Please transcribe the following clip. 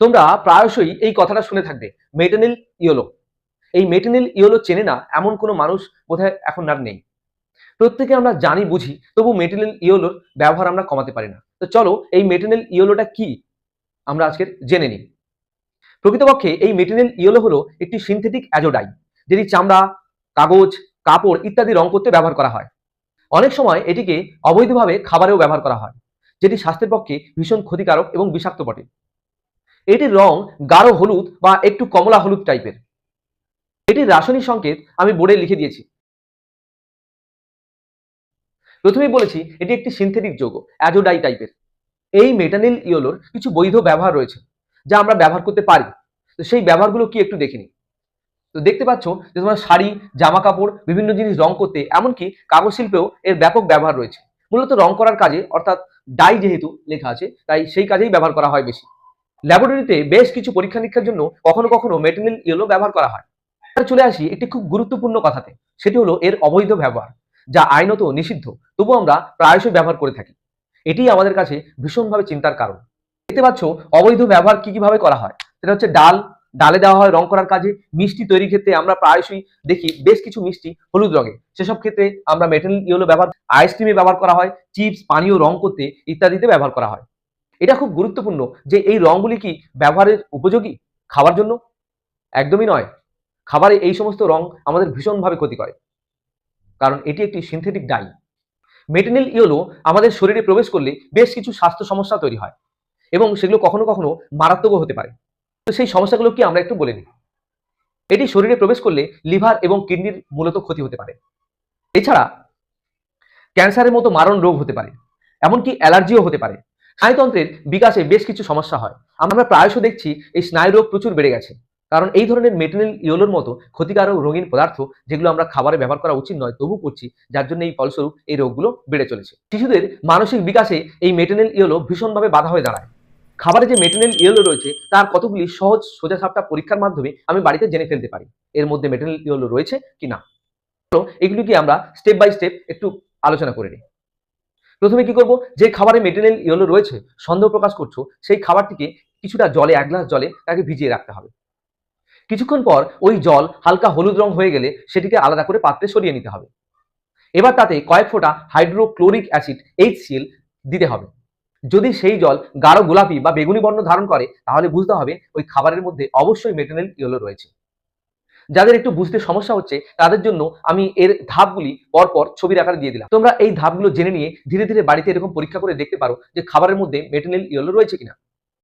তোমরা প্রায়শই এই কথাটা শুনে থাকবে। Metanil yellow. এই মেটেনিল ইয়োলো চেনে না, এমন কোনো মানুষ বোধহয় এখন আর নেই। প্রত্যেকে আমরা জানি, বুঝি, তবু মেটেনিল ইয়োলোর ব্যবহার আমরা কমাতে পারি না। তো চলো, এই মেটেনিল ইয়োলোটা কি? আমরা আজকে জেনে নিই। প্রকৃতপক্ষে এই মেটেরিয়াল ইয়েলো হলো একটি সিনথেটিক অ্যাজোডাই যেটি চামড়া, কাগজ, কাপড় ইত্যাদি রং করতে ব্যবহার করা হয়। অনেক সময় এটিকে অবৈধভাবে খাবারেও ব্যবহার করা হয়, যেটি স্বাস্থ্যের পক্ষে ভীষণ ক্ষতিকারক এবং বিষাক্ত বটে। এটির রং গাঢ় হলুদ বা একটু কমলা হলুদ টাইপের এটির রাসায়নিক সংকেত আমি বোর্ডে লিখে দিয়েছি। প্রথমেই বলেছি, এটি একটি সিনথেটিক যৌগ অ্যাজোডাই টাইপের এই মেটানিল ইয়োলোর কিছু বৈধ ব্যবহার রয়েছে, যা আমরা ব্যবহার করতে পারি। তো সেই ব্যবহারগুলো কি একটু দেখিনি তো দেখতে পাচ্ছ যে তোমার শাড়ি জামা কাপড় বিভিন্ন জিনিস রং করতে, এমনকি কাগজ শিল্পেও এর ব্যাপক ব্যবহার রয়েছে। মূলত রং করার কাজে, অর্থাৎ ডাই যেহেতু লেখা আছে, তাই সেই কাজেই ব্যবহার করা হয় বেশি। ল্যাবরেটরিতে বেশ কিছু পরীক্ষা নিরীক্ষার জন্য কখনো কখনো মেটেরিয়াল ইয়েলো ব্যবহার করা হয়। চলে আসি একটি খুব গুরুত্বপূর্ণ কথাতে, সেটি হলো এর অবৈধ ব্যবহার, যা আইনত নিষিদ্ধ তবু আমরা প্রায়শই ব্যবহার করে থাকি। এটি আমাদের কাছে ভীষণভাবে চিন্তার কারণ। দেখতে পাচ্ছ, অবৈধ ব্যবহার কি কীভাবে করা হয়? সেটা হচ্ছে ডাল, ডালে দেওয়া হয় রং করার কাজে, মিষ্টি তৈরির ক্ষেত্রে আমরা প্রায়শই দেখি বেশ কিছু মিষ্টি হলুদ রঙে সেসব ক্ষেত্রে আমরা মেটেল ইয়েলো ব্যবহার আইসক্রিমে ব্যবহার করা হয় চিপস পানীয় রং করতে ইত্যাদিতে ব্যবহার করা হয়। এটা খুব গুরুত্বপূর্ণ যে এই রংগুলি কি ব্যবহারের উপযোগী খাবার জন্য? একদমই নয়। খাবারে এই সমস্ত রং আমাদের ভীষণভাবে ক্ষতি করে। কারণ এটি একটি সিনথেটিক ডাই মেটেনিল ইয়েলো আমাদের শরীরে প্রবেশ করলে বেশ কিছু স্বাস্থ্য সমস্যা তৈরি হয় এবং সেগুলো কখনো কখনো মারাত্মকও হতে পারে। তো সেই সমস্যাগুলো কি আমরা একটু বলে নিই। এটি শরীরে প্রবেশ করলে লিভার এবং কিডনির মূলত ক্ষতি হতে পারে। এছাড়া ক্যান্সারের মতো মারণ রোগ হতে পারে, এমনকি অ্যালার্জিও হতে পারে। স্নায়ুতন্ত্রের বিকাশে বেশ কিছু সমস্যা হয়। আমরা প্রায়শ দেখছি এই স্নায়ু রোগ প্রচুর বেড়ে গেছে। কারণ এই ধরনের মেটেরিয়াল ইয়োলোর মতো ক্ষতিকারক রঙিন পদার্থ যেগুলো আমরা খাবারে ব্যবহার করা উচিত নয়, তবু করছি, যার জন্য এই ফলস্বরূপ এই রোগগুলো বেড়ে চলেছে। শিশুদের মানসিক বিকাশে এই মেটেরিয়াল ইয়োলো ভীষণভাবে বাধা হয়ে দাঁড়ায়। খাবারে যে মেটেরিয়াল ইয়েলো রয়েছে, তার কতগুলি সহজ সোজা সাপটা পরীক্ষার মাধ্যমে আমি বাড়িতে জেনে ফেলতে পারি? এর মধ্যে মেটেরিয়াল ইয়েলো রয়েছে কি না এগুলিকে আমরা স্টেপ বাই স্টেপ একটু আলোচনা করে নিই। প্রথমে কি করব? যে খাবারে মেটেরিয়াল ইয়েলো রয়েছে, সন্দেহ প্রকাশ করছ, সেই খাবারটিকে কিছুটা জলে, এক গ্লাস জলে তাকে ভিজিয়ে রাখতে হবে। কিছুক্ষণ পর ওই জল হালকা হলুদ রং হয়ে গেলে সেটিকে আলাদা করে পাত্রে সরিয়ে নিতে হবে। এবার তাতে কয়েক ফোঁটা হাইড্রোক্লোরিক অ্যাসিড এইচ এইচসিএল দিতে হবে। যদি সেই জল গাঢ় গোলাপি বা বেগুনি বর্ণ ধারণ করে, তাহলে বুঝতে হবে ওই খাবারের মধ্যে অবশ্যই মেটেরিয়াল ইয়েলো রয়েছে। যাদের একটু বুঝতে সমস্যা হচ্ছে, তাদের জন্য আমি এর ধাপগুলি পরপর ছবির আকারে দিয়ে দিলাম। তোমরা এই ধাপগুলো জেনে নিয়ে ধীরে ধীরে বাড়িতে এরকম পরীক্ষা করে দেখতে পারো যে খাবারের মধ্যে মেটেরিয়াল ইয়েলো রয়েছে কিনা।